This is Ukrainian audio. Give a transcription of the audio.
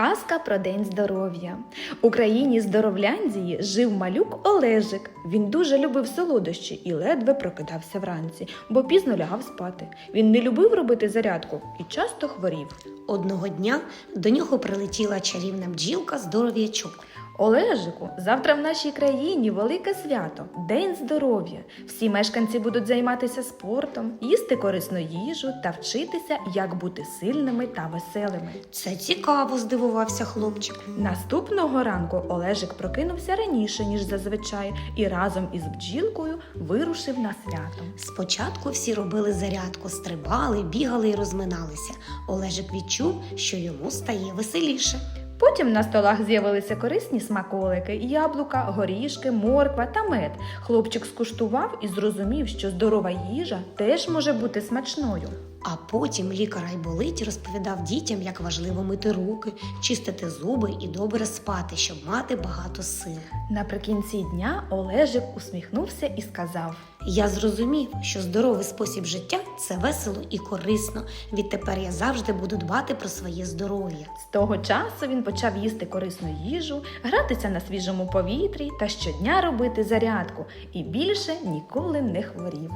Казка про день здоров'я. У країні здоровляндії жив малюк Олежик. Він дуже любив солодощі і ледве прокидався вранці, бо пізно лягав спати. Він не любив робити зарядку і часто хворів. Одного дня до нього прилетіла чарівна бджілка здоров'ячок. Олежику, завтра в нашій країні велике свято День здоров'я. Всі мешканці будуть займатися спортом, їсти корисну їжу та вчитися, як бути сильними та веселими. Це цікаво, здивувався хлопчик. Наступного ранку Олежик прокинувся раніше, ніж зазвичай, і разом із бджілкою вирушив на свято. Спочатку всі робили зарядку, стрибали, бігали і розминалися. Олежик відчув, що йому стає веселіше. Потім на столах з'явилися корисні смаколики, яблука, горішки, морква та мед. Хлопчик скуштував і зрозумів, що здорова їжа теж може бути смачною. А потім лікар Айболиті розповідав дітям, як важливо мити руки, чистити зуби і добре спати, щоб мати багато сил. Наприкінці дня Олежик усміхнувся і сказав: Я зрозумів, що здоровий спосіб життя це весело і корисно. Відтепер я завжди буду дбати про своє здоров'я. з того часу він почав їсти корисну їжу, гратися на свіжому повітрі та щодня робити зарядку і більше ніколи не хворів.